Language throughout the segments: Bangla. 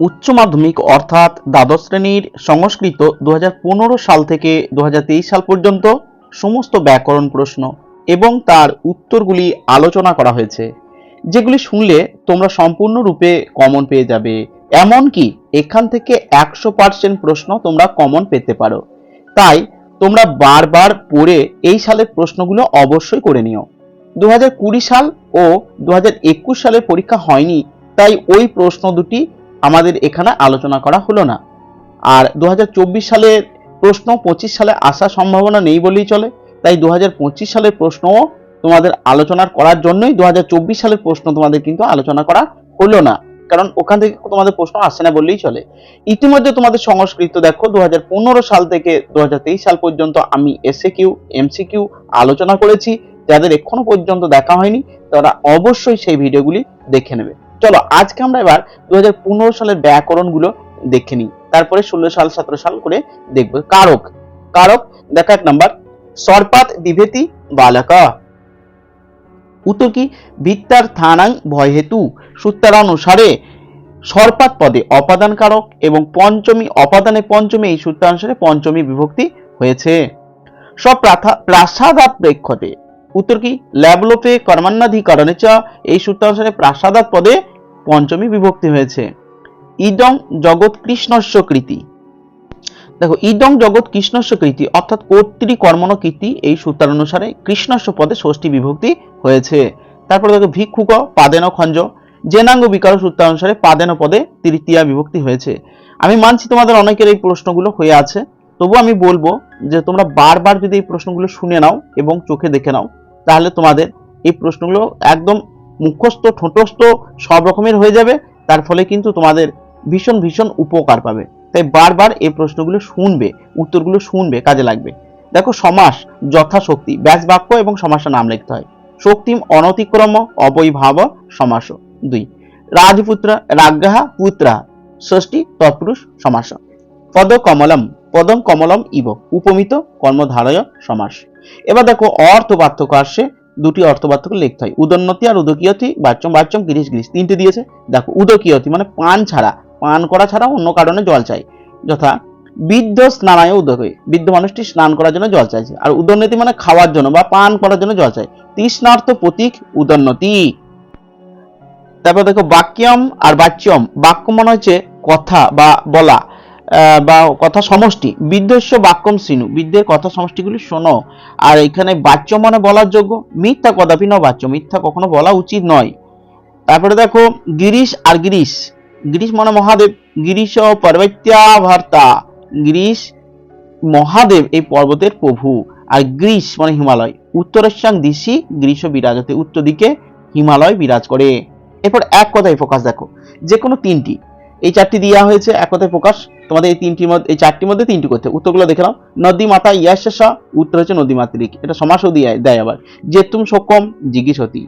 উচ্চ মাধ্যমিক অর্থাৎ দ্বাদশ শ্রেণির সংস্কৃত দু হাজার পনেরো সাল থেকে দু হাজার তেইশ সাল পর্যন্ত সমস্ত ব্যাকরণ প্রশ্ন এবং তার উত্তরগুলি আলোচনা করা হয়েছে, যেগুলি শুনলে তোমরা সম্পূর্ণরূপে কমন পেয়ে যাবে। এমনকি এখান থেকে একশো পার্সেন্ট প্রশ্ন তোমরা কমন পেতে পারো। তাই তোমরা বারবার পড়ে এই সালের প্রশ্নগুলো অবশ্যই করে নিও। দু হাজার কুড়ি সাল ও দু সালের পরীক্ষা হয়নি, তাই ওই প্রশ্ন দুটি আমাদের এখানে আলোচনা করা হলো না। আর দু হাজার চব্বিশ সালের প্রশ্ন, পঁচিশ সালে আসার সম্ভাবনা নেই বলেই চলে। তাই দু হাজার পঁচিশ সালের প্রশ্নও তোমাদের আলোচনা করার জন্যই দু হাজার চব্বিশ সালের প্রশ্ন তোমাদের কিন্তু আলোচনা করা হলো না। কারণ ওখান থেকে তোমাদের প্রশ্ন আসে না বললেই চলে। ইতিমধ্যে তোমাদের সংস্কৃত দেখো, দু হাজার পনেরো সাল থেকে দু হাজার তেইশ সাল পর্যন্ত আমি এসএ কিউ এমসি কিউ আলোচনা করেছি। যাদের এখনও পর্যন্ত দেখা হয়নি, তারা অবশ্যই সেই ভিডিওগুলি দেখে নেবে। চলো, আজকে আমরা এবার দু হাজার পনেরো সালের ব্যাকরণগুলো দেখে নিই। তারপরে ষোলো সাল, সতেরো সাল করে দেখব। কারক। কারক দেখা এক নাম্বার। সরপাত বিভেতি বালকা। উত্তর কি? ভিত্তার থানাং ভয় হেতু। সূত্রানুসারে সরপাত পদে অপাদান কারক এবং পঞ্চমী, অপাদানে পঞ্চমী, এই সূত্রানুসারে পঞ্চমী বিভক্তি হয়েছে। সব প্রাসাদাত প্রেক্ষতে উত্তর কি? ল্যাবলোপে কর্মান্নাধিকরণে চ, এই সূত্রানুসারে প্রাসাদাত পদে পঞ্চমী বিভক্তি হয়েছে। ইদং জগৎ কৃষ্ণস্য কৃতি। দেখো, ইদং জগৎ কৃষ্ণস্য কৃতি, অর্থাৎ কর্তৃ কর্মণ কীর্তি এই সূত্রানুসারে কৃষ্ণস্য পদে ষষ্ঠী বিভক্তি হয়েছে। তারপরে দেখো, ভিক্ষুক, পাদেন খঞ্জ, জেনাঙ্গ বিকার সূত্রানুসারে পাদেন পদে তৃতীয়া বিভক্তি হয়েছে। আমি মানছি তোমাদের অনেকের এই প্রশ্নগুলো হয়ে আছে। তবু আমি বলব যে তোমরা বারবার যদি এই প্রশ্নগুলো শুনে নাও এবং চোখে দেখে নাও, তাহলে তোমাদের এই প্রশ্নগুলো একদম মুখস্থ, ঠোঁটস্থ, সব রকমের হয়ে যাবে। তার ফলে কিন্তু তোমাদের ভীষণ ভীষণ উপকার পাবে। তাই বারবার এই প্রশ্নগুলো শুনবে, উত্তরগুলো শুনবে, কাজে লাগবে। দেখো, সমাস যথাশক্তি, ব্যাস বাক্য এবং সমাসের নাম লিখতে হয়। শক্তি অনতিক্রম অবৈভাব সমাস দুই। রাজপুত্র রাজ্ঞা পুত্রা ষষ্ঠী তৎপুরুষ সমাস। পদ কমলম পদম কমলম ইব, উপমিত কর্মধারয় সমাস। এবার দেখো অর্থ পার্থক্য আসছে দুটি অর্থ পার্থক্য লিখতে হয়। উদন্নতি আর উদকীয়তি, বাচ্চম বাচ্চম, গিরিশ গিরিশ, তিনটে দিয়েছে। দেখো, উদকীয়তি মানে পান ছাড়া, পান করা ছাড়া অন্য কারণে জল চাই। যথা, বৃদ্ধ স্নানায় উদকে, বৃদ্ধ মানুষটি স্নান করার জন্য জল চাইছে। আর উদন্নতি মানে খাওয়ার জন্য বা পান করার জন্য জল চাই। তৃষ্ণার্থ প্রতীক, উদন্নতি। তারপর দেখো, বাক্যম আর বাচ্যম। বাক্য মনে হচ্ছে কথা বা বলা। বা কথা সমষ্টি বিদ্যস্য বাক্যম সিনু, বিদ্যের কথা সমষ্টিগুলি শোনো। আর এখানে বাচ্য মানে বলার যোগ্য, মিথ্যা কদাপি ন বাচ্য, মিথ্যা কখনো বলা উচিত নয়। তারপরে দেখো, গিরিশ আর গিরিশ গিরিশ মানে মহাদেব, গিরিশ পর্বত্যাভার্তা, গিরিশ মহাদেব এই পর্বতের প্রভু, আর গ্রীষ মানে হিমালয়। উত্তরেশ্যাং দিশি গ্রীষ্ম বিরাজতে উত্তর দিকে হিমালয় বিরাজ করে। এরপর এক কথায় ফোকাস দেখো যে কোনো তিনটি এই চারটি দেওয়া হয়েছে, এক কথায় প্রকাশ। তোমাদের এই তিনটির মধ্যে এই চারটির মধ্যে তিনটি করতে। উত্তরগুলো দেখে নাও। নদী মাতা ইয়াশা উত্তর হচ্ছে নদী মাতৃক এটা সমাসও দিয়ে দেয় আবার। যে তুম সকম জিজ্ঞেসতি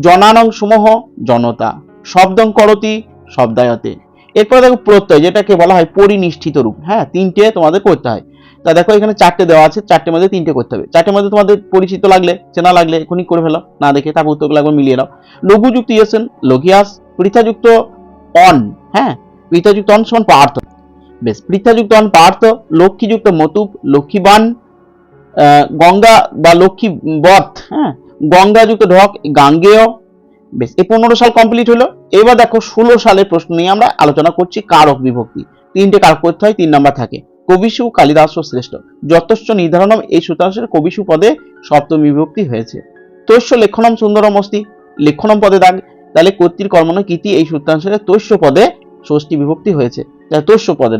জনানং সমূহ জনতা। শব্দং করতি শব্দায়তে। এরপরে দেখো প্রত্যয়, যেটাকে বলা হয় পরিনিষ্ঠিত রূপ। হ্যাঁ তিনটে তোমাদের করতে হয়। তা দেখো এখানে চারটে দেওয়া আছে চারটের মধ্যে তিনটে করতে হবে। চারটের মধ্যে তোমাদের পরিচিত লাগলে, চেনা লাগলে এখনই করে ফেলো। না দেখে তারপর উত্তরগুলো একবার মিলিয়ে নাও। লঘুযুক্ত ইয়েছেন লঘিয়াস, পৃথাযুক্ত অন। হ্যাঁ পৃথাযুক্ত অন সমান পার্থ। বেশ, পৃথাযুক্ত অন পার্থ, লক্ষ্মীযুক্ত মতুপ, লক্ষ্মীবান গঙ্গা বা লক্ষ্মী বধ হ্যাঁ গঙ্গাযুক্ত ঢক, গাঙ্গেয়। বেশ এই পনেরো সাল কমপ্লিট হলো। এবার দেখো ষোলো সালের প্রশ্ন নিয়ে আমরা আলোচনা করছি কারক বিভক্তি। তিনটে কারক করতে হয়, তিন নাম্বার থাকে। কবিসু কালিদাস শ্রেষ্ঠ। যথেষ্ট নির্ধারণম এই সূত্রাংশের কবিসু পদে সপ্তম বিভক্তি হয়েছে। তৈশ্য লেখনম সুন্দরম অস্তি লেখনম পদে দাগ। তাহলে কর্তৃর কর্মণ কীতি এই সূত্রাংশের তৈশ্য পদে ষষ্ঠী বিভক্তি হয়েছে। তাহলে তৈশ্য পদে।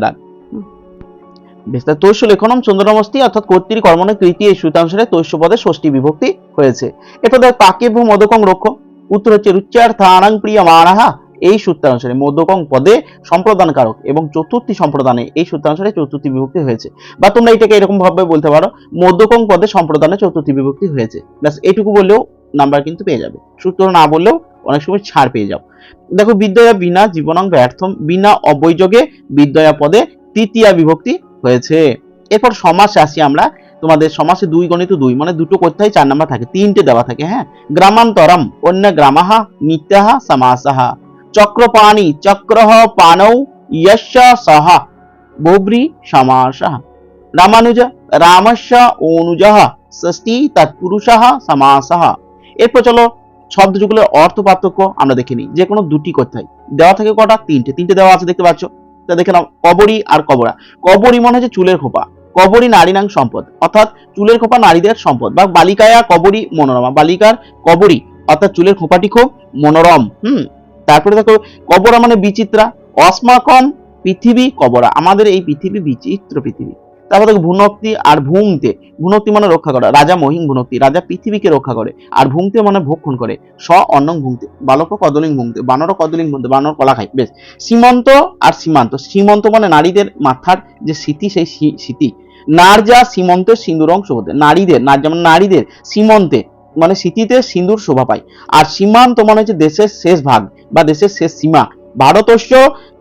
বেশ, তাহলে তৈশ্য লেখনম সুন্দরম অস্তি অর্থাৎ কর্তৃর কর্মণ কৃতি এই সূত্রাংশের তৈশ্য পদে ষষ্ঠী বিভক্তি হয়েছে। এটা দেখ ভূ মদকং রক্ষ। উত্তর হচ্ছে রুচ্যার্থানাং প্রিয় মানাহা এই সূত্রানুসারে মধ্যকং পদে সম্প্রদান কারক এবং চতুর্থী সম্প্রদানে এই সূত্রানুসারে চতুর্থী বিভক্তি হয়েছে। বা তোমরা এটাকে এরকম ভাবে বলতে পারো মধ্যকং পদে সম্প্রদানে চতুর্থী বিভক্তি হয়েছে। ব্যাস, এটুকু বললেও নাম্বার কিন্তু পেয়ে যাবে। সূত্র না বললেও অনেক সময় ছাড় পেয়ে যাও। দেখো, বিদ্যয়া বিনা জীবনাঙ্গ ব্যর্থম, বিনা অবৈযোগে বিদ্যয়া পদে তৃতীয়া বিভক্তি হয়েছে। এরপর সমাসে আসি আমরা, তোমাদের সমাসে দুই গণিত দুই মানে দুটো কোথায় চার নাম্বার থাকে, তিনটে দেওয়া থাকে হ্যাঁ? গ্রামান্তরম, অন্য গ্রামাহা, নিত্যাহা, সমাসাহা। চক্রপাণী, চক্রহ পানৌ ইয়স্য সহা বোব্রি সমাসহ। রামানুজ, রামস্য অনুজহ ষষ্ঠী তৎপুরুষহ সমাসহ। এরপর চলো শব্দযুগলের অর্থ পার্থক্য আমরা দেখে নিই। যে কোনো দুটি হয়। দেওয়া থাকে কটা? তিনটে। তিনটে দেওয়া আছে, দেখতে পাচ্ছ? তা দেখে নাও। কবরী আর কবরা। কবরী মনে হচ্ছে চুলের খোপা। কবরী নারীনাং সম্পদ। অর্থাৎ চুলের খোপা নারীদের সম্পদ। বা বালিকায়া কবরী মনোরমা। বালিকার কবরী, অর্থাৎ চুলের খোপাটি খুব মনোরম। হুম? তারপরে দেখো, কবরা মানে বিচিত্রা। অস্মাকম পৃথিবী কবরা। আমাদের এই পৃথিবী বিচিত্র পৃথিবী। তারপর দেখো ভুনক্তি আর ভুংতে, ভুনক্তি মানে রক্ষা করা, রাজা মহিং ভুনক্তি, রাজা পৃথিবীকে রক্ষা করে, আর ভুংতে মানে ভক্ষণ করে, স অন্নং ভুংতে বালক কদলিং ভুংতে, বানর কদলিং ভুংতে, বানর কলা খায় বেশ। সীমন্ত আর সীমান্ত, সীমন্ত মানে নারীদের মাথার যে স্মৃতি, সেই স্মৃতি। নারজা সীমন্ত অংশ হতে, নারীদের, নার যেমন নারীদের, সীমন্তে মানে স্মৃতিতে সিন্দুর শোভা পায়। আর সীমান্ত মানে হচ্ছে দেশের শেষ ভাগ বা দেশের শেষ সীমা। ভারতস্য,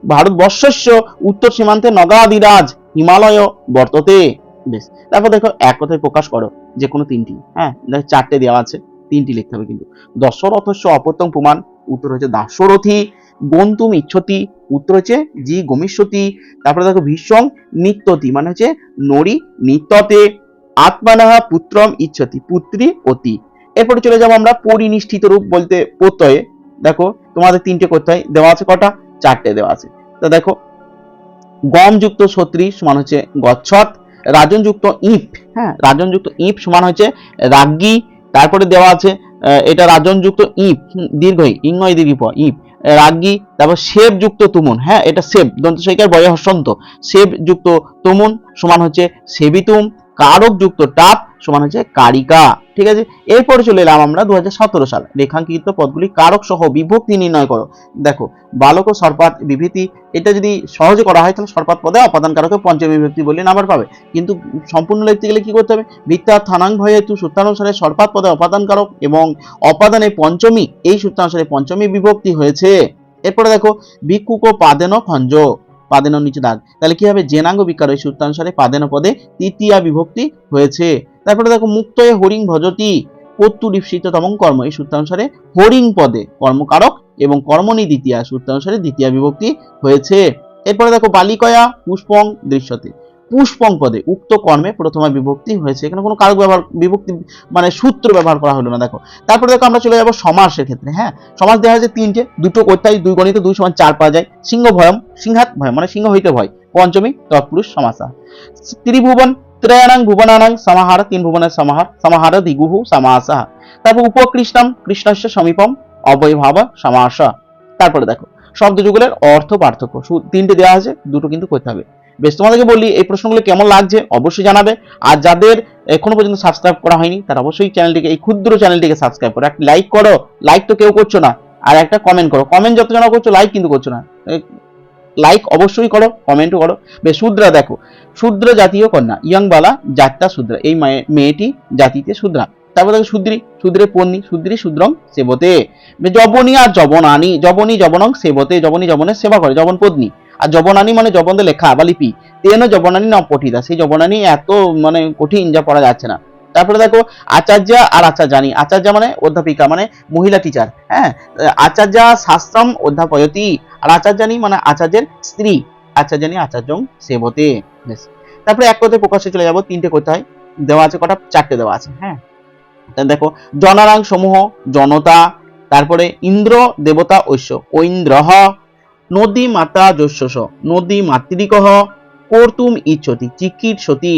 ভারতবর্ষস্য, উত্তর সীমান্তে নগাদিরাজ হিমালয় বর্ততে, বেশ। তারপর দেখো, এক কথায় প্রকাশ করো যে কোনো তিনটি হ্যাঁ? দেখো, চারটে দেওয়া আছে, তিনটি লিখতে হবে কিন্তু। দশরথস্য অপত্যং প্রমাণ, উত্তর হচ্ছে দাসরথী গন্তুম ইচ্ছতি, উত্তর হচ্ছে জি গমিষ্যতি, তারপরে দেখো ভীষণ নিত্যতি মানে হচ্ছে নরি নিত্যতে, আত্মানাহা পুত্রম ইচ্ছতি, পুত্রী অতি। এরপরে চলে যাব আমরা পরিনিষ্ঠিত রূপ বলতে প্রত্যয়ে। দেখো, তোমাদের তিনটে করতে হয়, দেওয়া আছে কটা? চারটে দেওয়া আছে। তো দেখো গম যুক্ত ছত্রি সমান হচ্ছে গচ্ছত রাজনযুক্ত যুক্ত ইপ হ্যাঁ রাজনযুক্ত যুক্ত ইপ সমান হচ্ছে রাজ্ঞী তারপরে দেওয়া আছে এটা রাজনযুক্ত যুক্ত ইপ ইং নয় দীর্ঘ ইপ রাজ্ঞী তারপর যুক্ত তুমুন হ্যাঁ এটা সেব দন্ত সৈকার বয় হসন্ত যুক্ত তুমুন সমান হচ্ছে সেবিতুম কারক যুক্ত টাপ সমান হচ্ছে কারিকা। ঠিক আছে? এরপরে চলে এলাম আমরা দু হাজার সতেরো সাল। রেখাঙ্কিত পদগুলি কারক সহ বিভক্তি নির্ণয় করো। দেখো, বালক ও সর্পাত বিভূতি, এটা যদি সহজে করা হয় তাহলে সর্পাত পদে অপাদান কারকে পঞ্চমী বিভক্তি বলে নাম্বার পাবে। কিন্তু সম্পূর্ণ লিখতে গেলে কি করতে হবে? বৃত্তা থানাং ভয়ে তু সূত্রানুসারে সর্পাত পদে অপাদান কারক এবং অপাদানে পঞ্চমী, এই সূত্রানুসারে পঞ্চমী বিভক্তি হয়েছে। এরপরে দেখো ভিক্ষুক ও পাদেন খঞ্জ, পাদেন নিচে দাগ। তাহলে কি হবে? জেনাঙ্গ বিকার ওই সূত্রানুসারে পাদেন পদে তৃতীয়া বিভক্তি হয়েছে। তারপরে দেখো মুক্তয়ে হরিং ভজতি, কর্তু তম কর্ম। এই সূত্রানুসারে হরিং পদে কর্মকারক এবং কর্মনি দ্বিতীয়া সূত্রানুসারে দ্বিতীয় বিভক্তি হয়েছে। এরপরে দেখো বালিকয়া, পুষ্পং দৃশ্যতে। পুষ্পং পদে উক্ত কর্মে প্রথমা বিভক্তি হয়েছে। এখানে কোনো কারক ব্যবহার, বিভক্তি মানে সূত্র ব্যবহার করা হলো না, দেখো। তারপরে দেখো আমরা চলে যাব সমাসের ক্ষেত্রে হ্যাঁ? সমাস দেওয়া হয়েছে তিনটে, দুটো করতে হয় দুই গণিত, দুই সমান চার পাওয়া যায়। সিংহ ভয়ম, সিংহাত ভয় মানে সিংহ হইতে ভয়। পঞ্চমী, তৎপুরুষ, সমাসা। ত্রিভুবন ত্রয়ানাং ভুবনানাং সমাহার, তিন ভুবনের সমাহার সমাহার দিগুহু সমাসা। তারপর উপকৃষ্ণম, কৃষ্ণস্য সমীপম অবয়ভাব সমাস। তারপরে দেখো, শব্দ যুগলের অর্থ পার্থক্য। তিনটে দেওয়া আছে, দুটো কিন্তু করতে হবে। বেশ, তোমাদেরকে বলি, এই প্রশ্নগুলো কেমন লাগছে অবশ্যই জানাবে। আর যাদের এখনও পর্যন্ত সাবস্ক্রাইব করা হয়নি, তারা অবশ্যই চ্যানেলটিকে এই ক্ষুদ্র চ্যানেলটিকে সাবস্ক্রাইব করো। একটা লাইক করো লাইক তো কেউ করছ না। আর একটা কমেন্ট করো। কমেন্ট যত জনা করছ লাইক কিন্তু করছ না। লাইক অবশ্যই করো কমেন্টও করো। বেশ শুদ্রা দেখো শূদ্র জাতীয় কন্যা, ইয়াংবালা জাতটা শূদ্রা এই মায়ে- মেয়েটি জাতিতে শূদ্রা তারপর দেখো শূদ্রী শূদ্রে পন্নী শূদ্রী শূদ্রং সেবতে। জবনী আর জবনানি জবনী জবনং সেবতে জবনী জবনের সেবা করে জবন পত্নী। আর জবনানি মানে জবনদের লেখা বা লিপি। তেন জবনানি না পঠিতা, সেই জবনানি এত মানে কঠিন যা পড়া যাচ্ছে না। তারপরে দেখো আচার্য আর আচার্যানি আচার্য মানে অধ্যাপিকা মানে মহিলা টিচার হ্যাঁ? আচার্য শাস্ত্রম অধ্যাপয়তি আর আচার্যানি মানে আচার্যের স্ত্রী। আচার্যানি আচার্যং সেবতে। তারপরে এক কথায় প্রকাশে চলে যাব, তিনটে হয় দেওয়া আছে কটা? চারটে দেওয়া আছে হ্যাঁ? দেখো, জনারাং সমূহ, জনতা, তারপরে ইন্দ্র, দেবতা, ঐশ্য। ঐন্দ্রহ নদী মাতা যস্যস নদী মাতৃকহ কর্তুম ইচ্ছতি চিকিট সতী।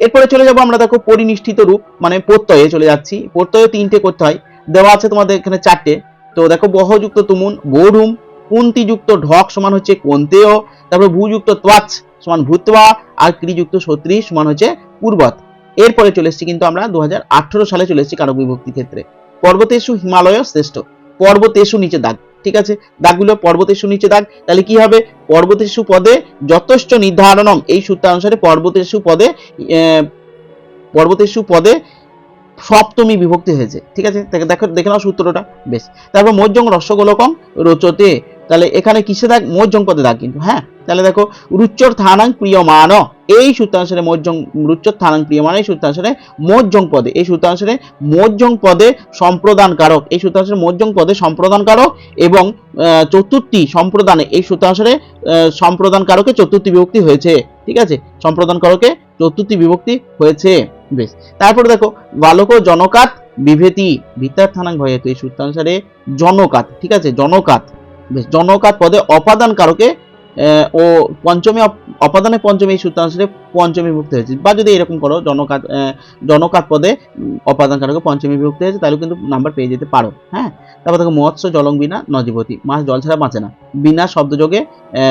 এরপরে চলে যাব আমরা দেখো পরিনিষ্ঠিত রূপ মানে প্রত্যয়ে চলে যাচ্ছি। প্রত্যয়ে তিনটে করতে হয়। দেওয়া আছে তোমাদের এখানে চারটে। তো দেখো বহযুক্ত তুমুন বৌরুম কুন্তিযুক্ত ঢক সমান হচ্ছে কোন্তেয়, তারপরে ভূযুক্ত ত্বাচ সমান ভূতবা, আর ক্রিযুক্ত সত্রী সমান হচ্ছে পূর্বত। এরপরে চলে এসেছি কিন্তু আমরা দু হাজার আঠারো সালে চলে এসেছি কারক বিভক্তি ক্ষেত্রে। পর্বতেশু হিমালয় শ্রেষ্ঠ। পর্বতেশু নিচে দাগ। ঠিক আছে? দাগগুলো পর্বতেশু নিচে দাগ। তাহলে কি হবে? পর্বতেশু পদে যথেষ্ট নির্ধারণম। এই সূত্র সূত্রানুসারে পর্বতেশু পদে পর্বতেশু পদে সপ্তমী বিভক্তি হয়েছে। ঠিক আছে? দেখো, দেখে নাও সূত্রটা। বেশ। তারপর মজ্জং রসগোলকম রোচতে। তাহলে এখানে কিসে দাগ? মজ্জং পদে দাগ কিন্তু হ্যাঁ? তাহলে দেখো রুচ্চর থানাং প্রিয়মান এই সূত্রাংশরে মজ্জং রুচ্চর থানাং প্রিয়মান এই সূত্রাংশরে মজ্জং পদে এই সূত্রাংশরে মজ্জং পদে সম্প্রদান কারক এই সূত্রাংশরে মজ্জং পদে সম্প্রদান কারক এবং চতুর্থী সম্প্রদানে এই সূত্রাংশরে আহ, সম্প্রদান কারকে চতুর্থী বিভক্তি হয়েছে। ঠিক আছে? সম্প্রদান কারকে চতুর্থী বিভক্তি হয়েছে। বেশ। তারপরে দেখো বালক জনকাত বিভেতি ভিত্তার্থানাং ভয়েতু এই সূত্রাংশরে জনকাত। ঠিক আছে? জনকাত। বেশ জনকাত পদে অপাদান কারকে ও পঞ্চমী অপ- অপাদানে পঞ্চমী এই সূত্রাংশরে পঞ্চমী বিভক্তি হয়েছে। বা যদি এরকম করো, জনকাত জনকাত পদে অপাদান কারকে পঞ্চমী বিভক্তি হয়েছে, তাহলে কিন্তু নাম্বার পেয়ে যেতে পারো হ্যাঁ? তারপর দেখো, মৎস্য জলং বিনা নজীবতী। মাছ জল ছাড়া বাঁচে না। বিনা শব্দযোগে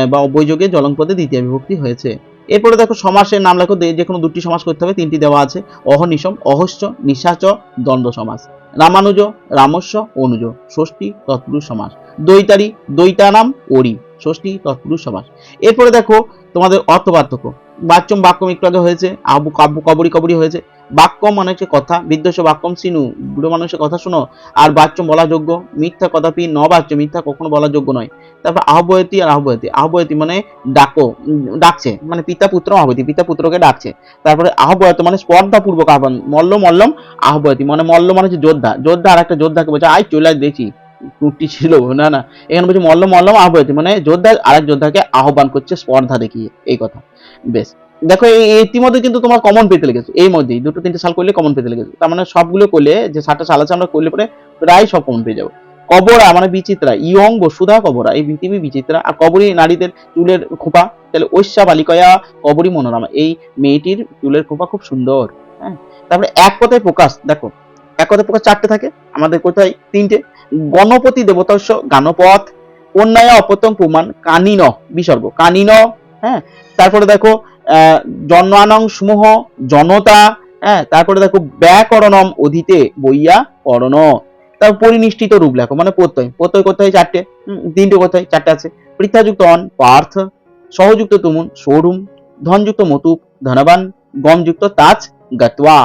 বা অবৈযোগে জলং পদে দ্বিতীয় বিভক্তি হয়েছে। এরপরে দেখো, সমাসের নাম লেখো যে কোনো দুটি সমাস করতে হবে, তিনটি দেওয়া আছে। অহনিশম অহস্য নিশাচ, দ্বন্দ্ব সমাস। রামানুজ, রামস্য, অনুজ, ষষ্ঠী, তৎপুরুষ সমাস। দৈতারি দৈতানাম ওরি ষষ্ঠী তৎপুরুষ সমাস। এরপরে দেখো তোমাদের অর্থ পার্থক্য বাচ্চম বাক্যম একটু আগে হয়েছে, আবু কাব্য কবরি কবরি হয়েছে। বাক্যম মানে হচ্ছে কথা, বিদ্বেষ বাক্যম সিনু, বুড়ো মানুষের কথা শোনো। আর বাচ্চম বলা যোগ্য, মিথ্যা কথাপি ন বাচ্য, মিথ্যা কখনো বলা যোগ্য নয়। তারপর আহ্বয়তী আর আহ্বয়তী। আহ্বয়তী মানে ডাকো ডাকছে মানে পিতা পুত্র আহ্বয়তী, পিতা পুত্রকে ডাকছে। তারপরে আহ্বয়ত মানে স্পর্ধাপূর্বক আহ্বান, মল্ল মল্লম আহ্বয়তী। মানে মল্ল মানে হচ্ছে যোদ্ধা যোদ্ধা আর একটা যোদ্ধাকে বলছে, আয় চলে দেখি। টুটি ছিল, না না। এখানে বলছে মল্ল মল্লম আহ্বয়তী মানে যোদ্ধা, আরেক যোদ্ধাকে আহ্বান করছে স্পর্ধা দেখিয়ে, এই কথা। বেশ। দেখো, এই ইতিমধ্যে কিন্তু তোমার কমন পেতে লেগেছে। এই মধ্যেই দুটো, তিনটে সাল করলে কমন পেতে লেগেছে। তার মানে সবগুলো করলে, যে ষাটটা সাল আছে আমরা করলে পরে প্রায় সব কমন পেয়ে যাব। কবরা মানে বিচিত্রা ইয়ং বসুধা কবরা, এই পৃথিবী বিচিত্রা, আর কবরী নারীদের চুলের খোপা, তাহলে ঐশা বালিকয়া কবরী মনোরমা। এই মেয়েটির চুলের খোপা খুব সুন্দর হ্যাঁ। তারপরে এক কথায় প্রকাশ, দেখো, এক কথায় প্রকাশ চারটে থাকে। আমাদের কোথায়? তিনটে। গণপতি দেবতস্য গানপথ অন্যায় অপতম প্রমাণ, কানিন বিসর্গ। কানিন হ্যাঁ? তারপরে দেখো জন্মানং সমূহ, জনতা হ্যাঁ? তারপরে দেখো, ব্যাকরণম অধীতে বইয়া করণ তারপর পরিনিষ্ঠিত রূপ লেখো মানে প্রত্যয়। প্রত্যয় কোথায়? চারটে। তিনটে কোথায়? চারটে আছে। পৃথাযুক্ত অন, পার্থ। সহযুক্ত তুমুন, শোরুম। ধনযুক্ত মতুপ, ধনবান। গমযুক্ত তাজ গাতওয়া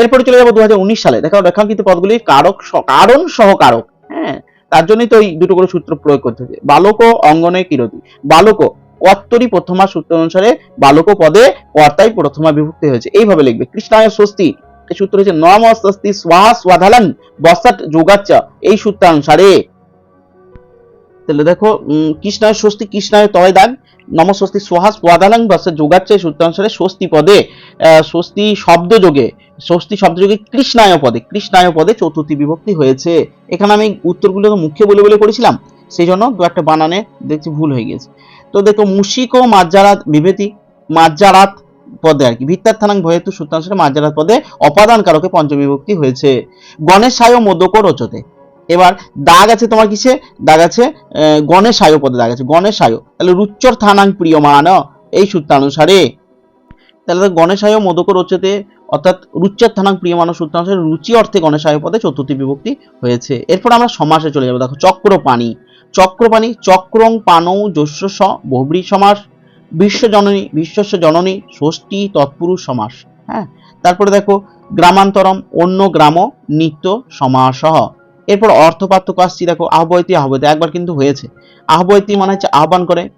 এরপরে চলে যাব দু সালে। দেখো, রেখাঙ্কিত পদগুলির কারক কারণ সহ কারক হ্যাঁ? তার জন্যই তো এই দুটো করে সূত্র প্রয়োগ করতে হবে। বালক অঙ্গনে কিরতি। বালক কর্তরী প্রথমা সূত্র অনুসারে বালক পদে কর্তাই প্রথমা বিভক্তি হয়েছে। এইভাবে লিখবে, কৃষ্ণায় স্বস্তি, এই সূত্র হচ্ছে নম স্বস্তি স্বাহা স্বাধালন বসাট যোগাচ্চ, এই সূত্রানুসারে তাহলে দেখো কৃষ্ণায় স্বস্তি, কৃষ্ণায় তয় দাগ নম স্বস্তি সোহা স্বাদালাং বসাট যোগাচ্চ এই সূত্রানুসারে স্বস্তি পদে। স্বস্তি শব্দ যোগে স্বস্তি শব্দ যোগে কৃষ্ণায় পদে কৃষ্ণায় পদে চতুর্থী বিভক্তি হয়েছে। এখানে আমি উত্তরগুলো তো বলে বলে করেছিলাম সেই জন্য দু একটা বানানে দেখছি ভুল হয়ে গেছে। তো দেখো মুশিক ও মাজ্জারাত বিভেতি মাজ্জারাত পদে আর কি, ভিত্তার্থানাং ভয়েতু সূত্রাংশে মাজ্জারাত পদে অপাদান কারকে পঞ্চমী বিভক্তি হয়েছে। গণেশ সায় মোদক রচতে এবার দাগ আছে তোমার কিসে? দাগ আছে গণেশ সায় পদে দাগ আছে, গণেশ সায় তাহলে রুচ্চর থানাং প্রিয়মান এই সূত্রানুসারে। তাহলে দেখো গণেশায় মোদক রচতে, অর্থাৎ রুচ্চার থানাং প্রিয়মান সূত্রানুসারে রুচি অর্থে গণেশ গণেশায় পদে চতুর্থী বিভক্তি হয়েছে। এরপর আমরা সমাসে চলে যাব। দেখো, চক্রপাণি। চক্রপাণি, চক্রং পানৌ যস্য স বহুব্রী সমাস। বিশ্বজননী বিশ্বস্য জননী, ষষ্ঠী তৎপুরুষ সমাস। হ্যাঁ? তারপরে দেখো, গ্রামান্তরম, অন্য গ্রাম, নিত্য সমাস। এরপর অর্থ পার্থক্য আসছি, দেখো, আহ্বয়তী আহ্বয়তী, একবার কিন্তু হয়েছে। আহ্বয়তী মানে হচ্ছে আহ্বান করে,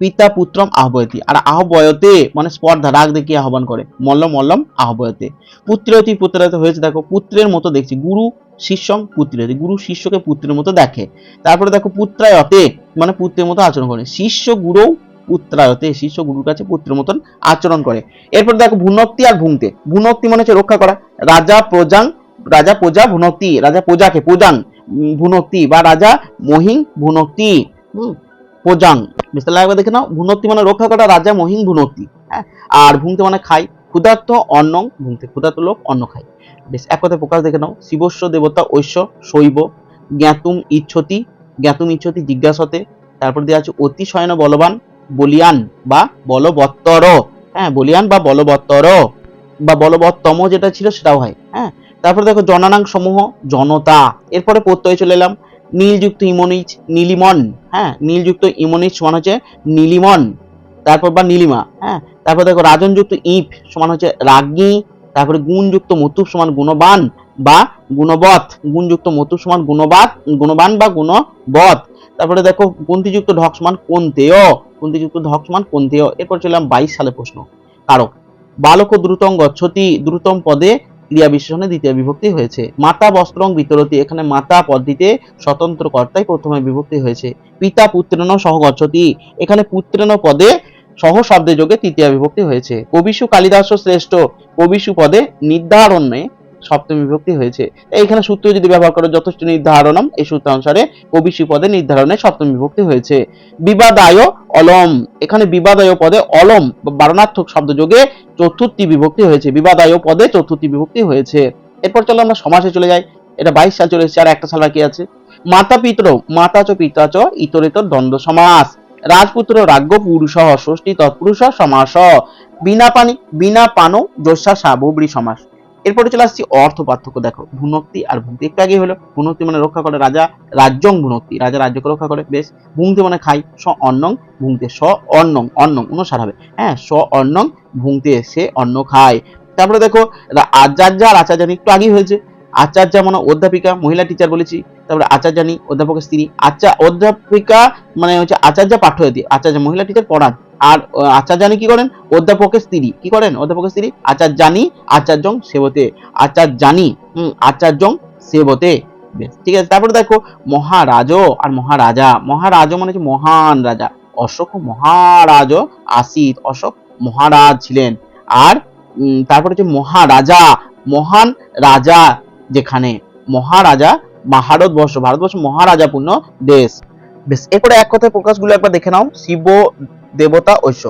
পিতা পুত্রম আহ্বয়তী। আর আহ্বয়তে মানে স্পর্ধা, রাগ দেখিয়ে আহ্বান করে, মল্লম মল্লম, আহ্বয়তে। পুত্রয়তী পুত্রায়তে হয়েছে, দেখো, পুত্রের মতো দেখছি, গুরু শিষ্যম পুত্রয়তী গুরু শিষ্যকে পুত্রের মতো দেখে। তারপরে দেখো, পুত্রায়তে মানে পুত্রের মতো আচরণ করে। শিষ্য গুরু পুত্রায়তে, শিষ্য গুরুর কাছে পুত্রের মতন আচরণ করে। এরপর দেখো, ভুনক্তি আর ভুংতে। ভুনক্তি মানে হচ্ছে রক্ষা করা। রাজা, প্রজাং রাজা প্রজা ভুনক্তি রাজা প্রজাকে প্রজাং উম, ভুনক্তি বা রাজা মহিং ভুনক্তি। হুম। প্রজাং বিস্তার লাগবে দেখে নাও। ভুনক্তি মানে রক্ষা করা রাজা মহিং ভুনক্তি হ্যাঁ? আর ভুংতে মানে খাই ক্ষুধার্ত অন্নং ভুংতে ক্ষুধার্ত লোক অন্ন খায়। বেশ এক কথায় প্রকাশ দেখে নাও। শিবস্ব দেবতা ঐশ্য শৈব জ্ঞাতুম ইচ্ছতি জ্ঞাতুম ইচ্ছতি জিজ্ঞাসতে তারপর দেওয়া আছে অতিশয়ন বলবান বলিয়ান বা বলবত্তর। হ্যাঁ বলিয়ান বা বলবত্তর। বা বলবত্তম যেটা ছিল সেটাও হয় হ্যাঁ? তারপর দেখো জনানাং সমূহ, জনতা। এরপরে প্রত্যয় চলে এলাম, নীলযুক্ত ইমনিচ, নীলিমন হ্যাঁ নীলযুক্ত ইমনিচ সমান হচ্ছে নীলিমন, তারপর বা নীলিমা হ্যাঁ তারপর দেখো রাজনযুক্ত ইপ সমান হচ্ছে রাজ্ঞী তারপরে গুণযুক্ত মতুপ সমান গুণবান বা গুণবৎ, গুণযুক্ত মতুপ সমান গুণবাত গুণবান বা গুণবৎ। তারপরে দেখো পন্থীযুক্ত ঢক সমান কোনতেয় পন্থীযুক্ত ঢক সমান কোনতেয়। এরপর চললাম বাইশ সালে প্রশ্ন। কারক, বালক দ্রুতং গচ্ছতি দ্রুতম পদে ক্রিয়া বিশেষণে দ্বিতীয় বিভক্তি হয়েছে। মাতা বস্ত্রং বিতরতি এখানে মাতা পদটিতে স্বতন্ত্র কর্তায় প্রথমে বিভক্তি হয়েছে। পিতা পুত্রেণ সহ গচ্ছতি, এখানে পুত্রেণ পদে সহ শব্দে যোগে তৃতীয় বিভক্তি হয়েছে। কবিসু কালিদাস শ্রেষ্ঠ কবিষু পদে নির্ধারণে সপ্তমী বিভক্তি হয়েছে। এইখানে সূত্র যদি ব্যবহার করো, যথেষ্ট নির্ধারণম, এই সূত্র অনুসারে কবিসু পদে নির্ধারণে সপ্তমী বিভক্তি হয়েছে। বিবাদায় অলম, এখানে বিবাদায় পদে অলম, বারণার্থক শব্দ যোগে চতুর্থী বিভক্তি হয়েছে। বিবাদায় পদে চতুর্থী বিভক্তি হয়েছে। এরপর চলো আমরা সমাসে চলে যাই। এটা বাইশ সাল চলে এসেছে, আর একটা সাল বাকি আছে। মাতা পিতর মাতা চ পিতা চ ইতরেতর দ্বন্দ্ব সমাস। রাজপুত্র রাজ্য পুরুষ ষষ্ঠী তৎপুরুষ সমাস। বিনা পানি, বিনা পানো যশা সাববৃ সমাস এরপরে চলে আসছি অর্থ পার্থক্য। দেখো ভুনক্তি আর ভুক্তি একটু আগে হলো ভুনক্তি মানে রক্ষা করে রাজা, রাজ্যং ভুনক্তি রাজা রাজ্যকে রক্ষা করে, বেশ। ভুংতে মানে খাই স অন্নং ভুংতে স অন্নং অন্নং, অনুসার হবে। হ্যাঁ স অন্নং ভুংতে সে অন্ন খায়। তারপরে দেখো আচার্য আর আচার্যানি, একটু আগেই হয়েছে। আচার্য মানে অধ্যাপিকা, মহিলা টিচার বলেছি। তারপরে আচার্যানি, অধ্যাপকের স্ত্রী। আচ্ছা অধ্যাপিকা মানে হচ্ছে আচার্য পাঠ্যয়তী আচার্য, মহিলা টিচার পড়ান। আর আচার্যানি কি করেন? অধ্যাপকের স্ত্রী। কি করেন অধ্যাপকের স্ত্রী? আচার্যানি, আচার্যং সেবতে। আচার্যানি, হুম, আচার্যং সেবতে। বেশ, ঠিক আছে। তারপরে দেখো, মহারাজ আর মহারাজা। মহারাজ মানে হচ্ছে মহান রাজা। অশোক মহারাজ আসিত অশোক মহারাজ ছিলেন। আর তারপরে হচ্ছে মহারাজা। মহান রাজা যেখানে। মহারাজা ভারতবর্ষ। ভারতবর্ষ মহারাজাপূর্ণ দেশ। বেশ, এরপরে এক কথায় প্রকাশগুলো একবার দেখে নাও। শিব দেবতা ঐশ্ব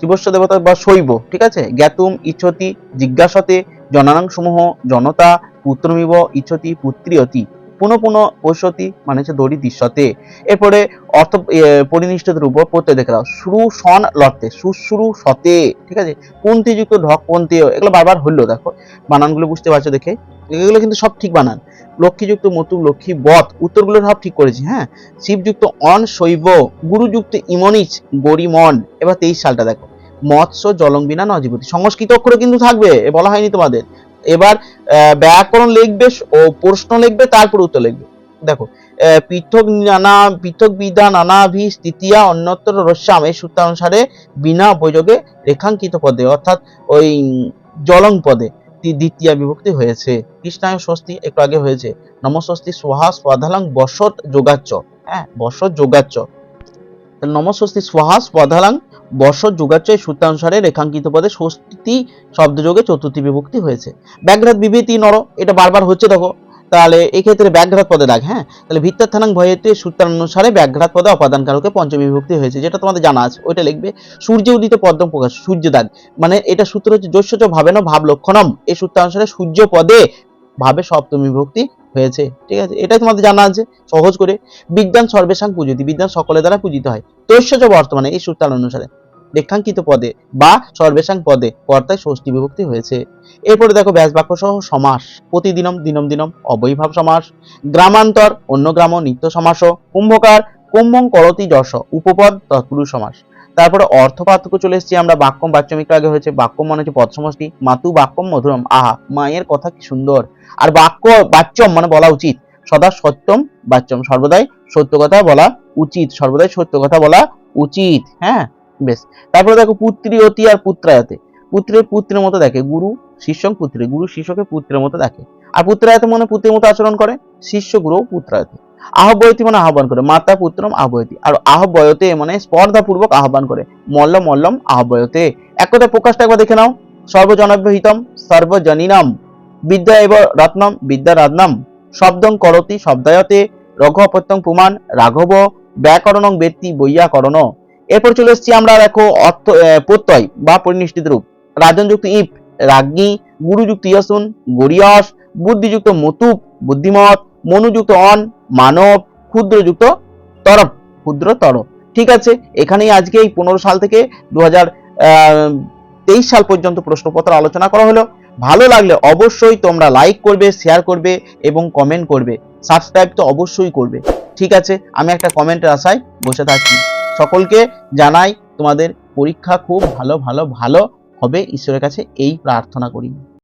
শিবস্ব দেবতা বা শৈব ঠিক আছে? জ্ঞাতুম ইচ্ছতি জিজ্ঞাসতে জনানাং সমূহ জনতা পুত্রমিব ইচ্ছতি পুত্রিয়তি। পুনঃ পুনঃ ঐশ্বতি মানে হচ্ছে দড়ি দৃশ্যতে এরপরে অর্থ এ, পরিনিষ্ঠিতের উপর প্রত্যয় দেখে দাও শুরু সন লতে সুশুরু সতে ঠিক আছে? পন্থীযুক্ত ঢক পন্থীয় এগুলো বারবার হলো দেখো। বানানগুলো বুঝতে পারছ দেখে? এগুলো কিন্তু সব ঠিক বানান। লক্ষ্মীযুক্ত মতুক লক্ষ্মী, বধ। উত্তরগুলো সব ঠিক করেছি হ্যাঁ? শিবযুক্ত অন শৈব, গুরুযুক্ত ইমনিচ, গরিমন। এবার তেইশ সালটা দেখো। মৎস্য জলঙ্গিনা নজীবতী সংস্কৃত অক্ষরে কিন্তু থাকবে বলা হয়নি তোমাদের। এবার ব্যাকরণ লিখবে ও প্রশ্ন লিখবে, তারপর উত্তর লিখবে। দেখো পৃথক নানা, পৃথক বিধা নানাভি স্থিতিয়া অন্যত্র রস্যাম এই সূত্র অনুসারে বিনা উপযোগে রেখাঙ্কিত পদে, অর্থাৎ ওই জলং পদে। দ্বিতীয় বিভক্তি হয়েছে। কৃষ্ণায় ষষ্ঠী একটু আগে হয়েছে। নমস্বস্তি সোহা স্বাধালাং বসত যোগাচ্চ হ্যাঁ বসত যোগাচ্চ নমস্বস্তি সোহা স্বাধালাং বসত যোগাচ্চ এই সূত্রানুসারে রেখাঙ্কিত পদে ষষ্ঠী শব্দযোগে চতুর্থী বিভক্তি হয়েছে। ব্যাঘ্রাত বিভীতি নর, এটা বারবার হচ্ছে, দেখো। তাহলে এই ক্ষেত্রে ব্যাঘ্রাত পদে দাগ হ্যাঁ? তাহলে ভিত্তাথানাং ভয়েতে সূত্রানুসারে ব্যাঘ্রাত পদে অপাদান কারকে পঞ্চমী বিভক্তি হয়েছে, যেটা তোমাদের জানা আছে, ওইটা লিখবে, সূর্য উদিত পদ্ম প্রকাশ, সূর্য দাগ মানে এটা সূত্র হচ্ছে যস্য ভাবেন ভাব লক্ষণম, এই সূত্রানুসারে সূর্য পদে ভাবে সপ্তমী বিভক্তি হয়েছে, ঠিক আছে? এটাই তোমাদের জানা আছে, সহজ করে। বিজ্ঞান সর্বেশাং পূজিত, বিজ্ঞান সকলের দ্বারা পূজিত হয়। তৈশ্বজ বর্তমানে এই সূত্রান অনুসারে রেখাঙ্কিত পদে বা সর্বেশাং পদে কর্তায় ষষ্ঠী বিভক্তি হয়েছে। এরপরে দেখো ব্যাস বাক্য সহ সমাস। প্রতিদিনম, দিনম দিনম, অবৈভাব সমাস। গ্রামান্তর, অন্য গ্রাম, নিত্য সমাস। কুম্ভকার, কুম্ভং করতি যশ। উপপদ, তৎপুরুষ সমাস। তারপরে অর্থ পার্থক্য চলে এসেছি, আমরা বাক্যম বাচ্চম আগে হয়েছে, বাক্যম মানে হচ্ছে পদ সমষ্টি মাতু বাক্যম মধুরম, আহা, মায়ের কথা কি সুন্দর। আর বাক্য বাচ্যম মানে বলা উচিত। সদা সত্যম বাচ্যম সর্বদাই সত্য কথা বলা উচিত। সর্বদাই সত্য কথা বলা উচিত হ্যাঁ? বেশ। তারপরে দেখো পুত্রী অতি আর পুত্রায়তে পুত্রের পুত্রের মতো দেখে, গুরু শিষ্য পুত্রী, গুরু শিষ্যকে পুত্রের মতো দেখে। আর পুত্রায়তে মনে পুত্রের মতো আচরণ করে? শিষ্য গুরু পুত্রায়তে আহ্বয়তি মানে আহ্বান করে, মাতা পুত্রম আহ্বয়তি। আর আহ্বয়তে মানে স্পর্ধা পূর্বক আহ্বান করে, মল্লম মল্লম আহ্বয়তে। এক কথায় প্রকাশটা একবার দেখে নাও। সর্বজনভ্যহিতম সর্বজনীনম বিদ্যা এব রত্নম বিদ্যা রত্নম শব্দং করতি শব্দায়তে রঘ প্রত্যং পুমান, রাঘব, ব্যাকরণং ব্যক্তি বৈয়াকরণ। এরপর চলে এসেছি আমরা দেখো অর্থ প্রত্যয় বা পরিনিষ্ঠিত রূপ। রাজনযুক্ত ইপ রাজ্ঞী গুরুযুক্ত ইয়াসুন, গরিয়স, বুদ্ধিযুক্ত মতুপ বুদ্ধিমত, মনুযুক্ত অন, মানব, ক্ষুদ্রযুক্ত তরফ ক্ষুদ্র তর ঠিক আছে, এখানেই আজকে এই পনেরো সাল থেকে দু তেইশ সাল পর্যন্ত প্রশ্নপত্র আলোচনা করা হলো। ভালো লাগলে অবশ্যই তোমরা লাইক করবে, শেয়ার করবে এবং কমেন্ট করবে। সাবস্ক্রাইব তো অবশ্যই করবে। ঠিক আছে, আমি একটা কমেন্টের আশায় বসে থাকি। সকলকে জানাই তোমাদের পরীক্ষা খুব ভালো ভালো ভালো হবে। ঈশ্বরের কাছে এই প্রার্থনা করি।